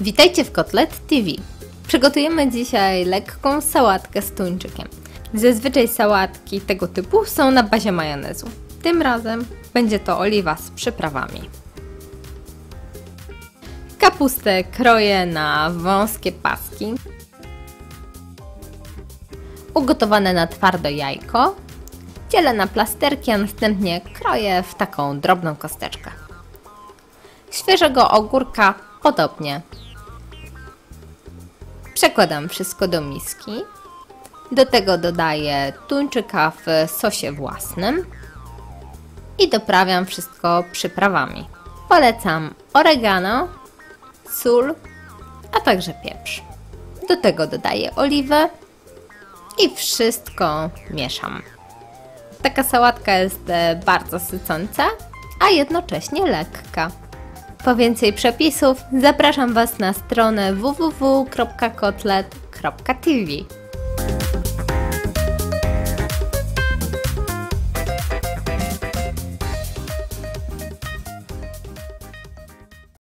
Witajcie w Kotlet TV. Przygotujemy dzisiaj lekką sałatkę z tuńczykiem. Zazwyczaj sałatki tego typu są na bazie majonezu. Tym razem będzie to oliwa z przyprawami. Kapustę kroję na wąskie paski. Ugotowane na twardo jajko. Dzielę na plasterki, a następnie kroję w taką drobną kosteczkę. Świeżego ogórka podobnie. Przekładam wszystko do miski. Do tego dodaję tuńczyka w sosie własnym i doprawiam wszystko przyprawami. Polecam oregano, sól, a także pieprz. Do tego dodaję oliwę i wszystko mieszam. Taka sałatka jest bardzo sycąca, a jednocześnie lekka. Po więcej przepisów zapraszam Was na stronę www.kotlet.tv.